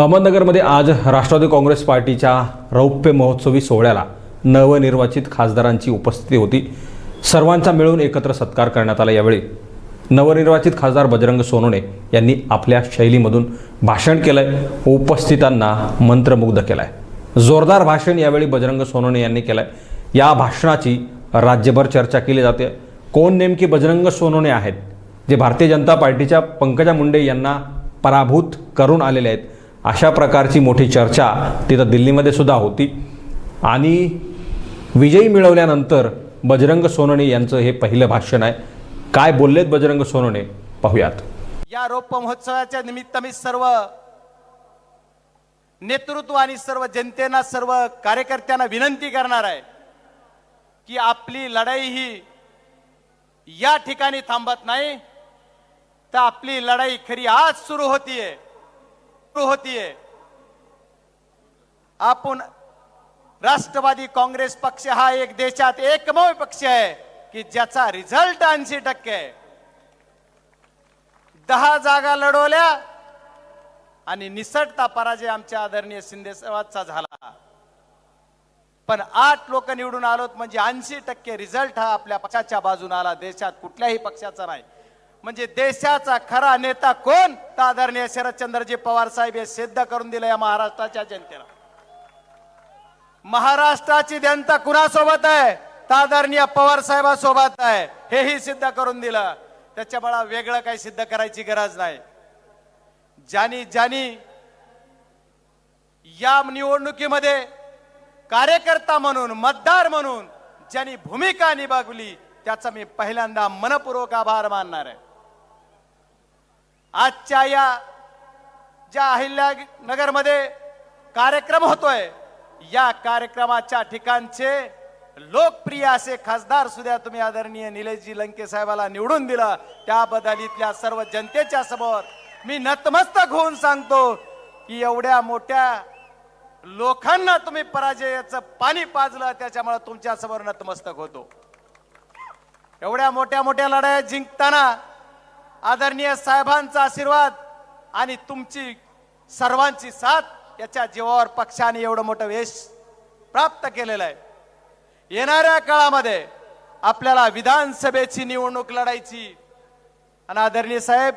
अहमदनगरमध्ये आज राष्ट्रवादी काँग्रेस पार्टीच्या रौप्य महोत्सवी सोहळ्याला नवनिर्वाचित खासदारांची उपस्थिती होती. सर्वांचा मिळून एकत्र सत्कार करण्यात आला यावेळी. नवनिर्वाचित खासदार बजरंग सोनोने यांनी आपल्या शैलीमधून भाषण केलंय उपस्थितांना मंत्रमुग्ध केलाय. जोरदार भाषण यावेळी बजरंग सोनोने यांनी केलंय. या भाषणाची राज्यभर चर्चा केली जाते. कोण नेमकी बजरंग सोनोने आहेत जे भारतीय जनता पार्टीच्या पंकजा मुंडे यांना पराभूत करून आलेले आहेत अशा प्रकारची मोठी चर्चा तिथं दिल्लीमध्ये सुद्धा होती. आणि विजयी मिळवल्यानंतर बजरंग सोनवणे यांचं हे पहिलं भाषण आहे. काय बोललेत बजरंग सोनवणे पाहूयात. या रोप महोत्सवाच्या निमित्त मी सर्व नेतृत्व आणि सर्व जनतेना सर्व कार्यकर्त्यांना विनंती करणार आहे की आपली लढाई ही या ठिकाणी थांबत नाही. तर आपली लढाई खरी आज सुरू होतीये. होतीये आपण राष्ट्रवादी काँग्रेस पक्ष हा एक देशात एकमेव पक्ष आहे की ज्याचा रिझल्ट ऐंशी टक्के आहे दहा जागा लढवल्या आणि निसटता पराजय आमच्या आदरणीय शिंदे साहेबांचा झाला. पण आठ लोक निवडून आलोत म्हणजे ऐंशी टक्के रिझल्ट हा आपल्या पक्षाच्या बाजून आला. देशात कुठल्याही पक्षाचा नाही. म्हणजे देशाचा खरा नेता कोण? तर आदरणीय शरदचंद्रजी पवार साहेब हे सिद्ध करून दिलं या महाराष्ट्राच्या जनतेला. महाराष्ट्राची जनता कुणासोबत आहे? तर आदरणीय पवार साहेबांसोबत आहे. हेही सिद्ध करून दिलं. त्याच्यामुळे वेगळं काही सिद्ध करायची गरज नाही. ज्यांनी ज्यांनी या निवडणुकीमध्ये कार्यकर्ता म्हणून मतदार म्हणून ज्यांनी भूमिका निभावली त्याचा मी पहिल्यांदा मनपूर्वक आभार मानणार आहे. आजच्या या ज्या अहिल्यानगरमध्ये कार्यक्रम होतोय या कार्यक्रमाच्या ठिकाणचे लोकप्रिय असे खासदार सुद्धा तुम्ही आदरणीय निलेशजी लंके साहेबाला निवडून दिलं. त्याबद्दल इथल्या सर्व जनतेच्या समोर मी नतमस्तक होऊन सांगतो की एवढ्या मोठ्या लोकांना तुम्ही पराजयाचं पाणी पाजलं त्याच्यामुळे तुमच्यासमोर नतमस्तक होतो. एवढ्या मोठ्या मोठ्या लढाया जिंकताना आदरणीय साहेबांचा आशीर्वाद आणि तुमची सर्वांची साथ याच्या जीवावर पक्षाने एवढं मोठं यश प्राप्त केलेलं आहे. येणाऱ्या काळामध्ये आपल्याला विधानसभेची निवडणूक लढायची. आणि आदरणीय साहेब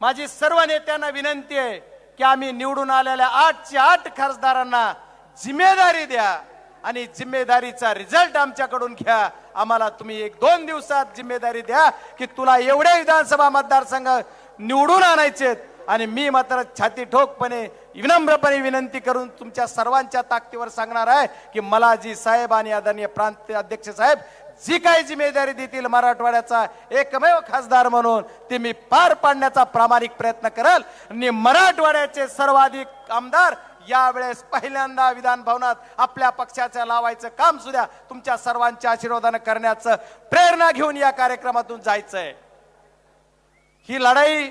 माझी सर्व नेत्यांना विनंती आहे की आम्ही निवडून आलेल्या आठच्या आठ खासदारांना जिम्मेदारी द्या. आणि जिम्मेदारीचा रिझल्ट आमच्याकडून घ्या. आम्हाला तुम्ही एक दोन दिवसात जिम्मेदारी द्या की तुला एवढे विधानसभा मतदारसंघ निवडून आणायचेत. आणि मी मात्र छाती ठोकपणे विनम्रपणे विनंती करून तुमच्या सर्वांच्या ताकदीवर सांगणार आहे की मला जी साहेब आणि आदरणीय प्रांत अध्यक्ष साहेब जी काही जिम्मेदारी देतील मराठवाड्याचा एकमेव खासदार म्हणून ते मी पार पाडण्याचा प्रामाणिक प्रयत्न करेल. आणि मराठवाड्याचे सर्वाधिक आमदार यावेळेस पहिल्यांदा विधान भवनात आपल्या पक्षाचं लावायचं काम सुद्धा तुमच्या सर्वांच्या आशीर्वादानं करण्याचं प्रेरणा घेऊन या कार्यक्रमातून जायचंय. ही लढाई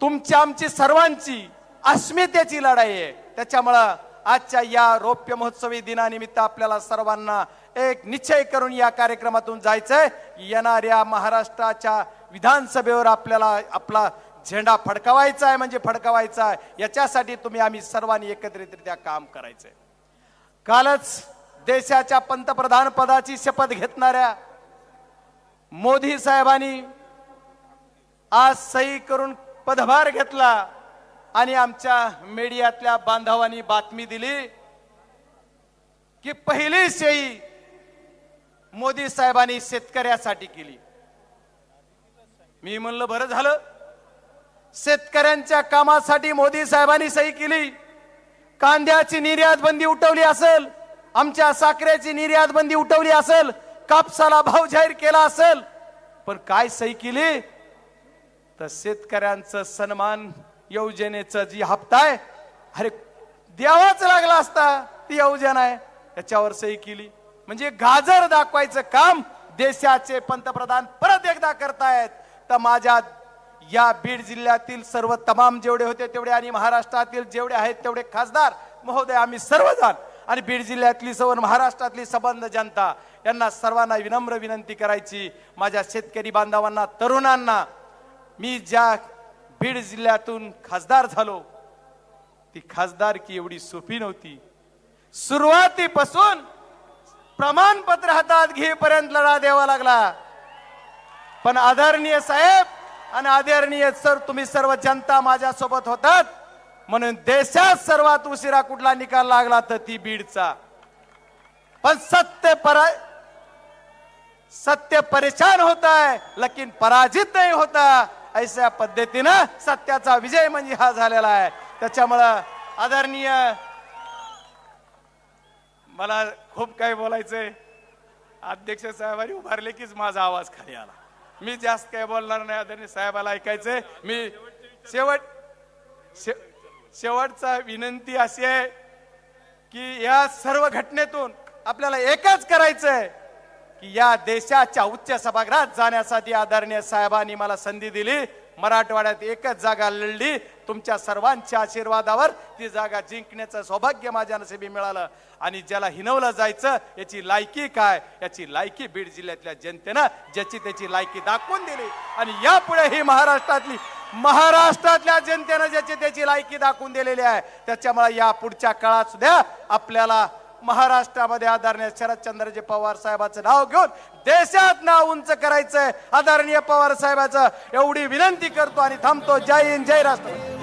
तुमची आमची सर्वांची अस्मितेची लढाई आहे. त्याच्यामुळं आजच्या या रौप्य महोत्सवी दिनानिमित्त आपल्याला सर्वांना एक निश्चय करून या कार्यक्रमातून जायचंय. येणाऱ्या महाराष्ट्राच्या विधानसभेवर आपल्याला आपला झेंडा फडकावायचा आहे म्हणजे फडकावायचा आहे. याच्यासाठी तुम्ही आम्ही सर्वांनी एकत्रितरित्या काम करायचंय. कालच देशाच्या पंतप्रधान पदाची शपथ घेतणाऱ्या मोदी साहेबांनी आज सही करून पदभार घेतला आणि आमच्या मीडियातल्या बांधवांनी बातमी दिली की पहिली सही मोदी साहेबांनी शेतकऱ्यासाठी केली. मी म्हणलं बरं झालं. शेतकऱ्यांच्या कामासाठी मोदी साहेबांनी सही केली. कांद्याची निर्यात बंदी उठवली असेल आमच्या साखरेची निर्यात बंदी उठवली असेल कापसाला भाव जाहीर केला असेल पण काय सही केली? तर शेतकऱ्यांचं सन्मान योजनेचं जी हप्ता आहे अरे द्यावाच लागला असता ती योजना आहे त्याच्यावर सही केली. म्हणजे गाजर दाखवायचं काम देशाचे पंतप्रधान परत एकदा करतायत. तर माझ्या या बीड जिल्ह्यातील सर्व तमाम जेवढे होते तेवढे आणि महाराष्ट्रातील जेवढे आहेत तेवढे खासदार महोदय आम्ही सर्वजण आणि बीड जिल्ह्यातली सर्व महाराष्ट्रातली संबंध जनता यांना सर्वांना विनम्र विनंती करायची. माझ्या शेतकरी बांधवांना तरुणांना मी ज्या बीड जिल्ह्यातून खासदार झालो ती खासदारकी एवढी सोपी नव्हती. सुरुवातीपासून प्रमाणपत्र हातात घेईपर्यंत लढा द्यावा लागला. पण आदरणीय साहेब आणि आदरणीय सर तुम्ही सर्व जनता माझ्या सोबत होतात. म्हणून देशात सर्वात उशिरा कुठला निकाल लागला तर ती बीडचा. पण सत्य परा सत्य परेशान होता है लेकिन पराजित नाही होता. ऐसा पद्धतीनं सत्याचा विजय म्हणजे हा झालेला आहे. त्याच्यामुळं आदरणीय मला खूप काही बोलायचंय. अध्यक्ष साहेबांनी उभारले कीच माझा आवाज खाली आला. मी जास्त काही बोलणार नाही आदरणीय साहेबाला ऐकायचंय. मी शेवट शे- शेवटचा विनंती अशी आहे की या सर्व घटनेतून आपल्याला एकच करायचंय की या देशाच्या उच्च सभागृहात जाण्यासाठी आदरणीय साहेबांनी मला संधी दिली. मराठवाड्यात एकच जागा लढली. तुमच्या सर्वांच्या आशीर्वादावर ती जागा जिंकण्याचं सौभाग्य माझ्या नसेबी मिळालं. आणि ज्याला हिनवलं जायचं याची लायकी काय? याची लायकी बीड जिल्ह्यातल्या जनतेनं ज्याची त्याची लायकी दाखवून दिली. आणि यापुढे ही महाराष्ट्रातली महाराष्ट्रातल्या जनतेनं ज्याची त्याची लायकी दाखवून दिलेली आहे. त्याच्यामुळे या पुढच्या काळात सुद्धा आपल्याला महाराष्ट्रामध्ये आदरणीय शरदचंद्रजी पवार साहेबाचं नाव घेऊन देशात नाव उंच करायचंय. आदरणीय पवार साहेबाचं एवढी विनंती करतो आणि थांबतो. जय हिंद जय राष्ट्र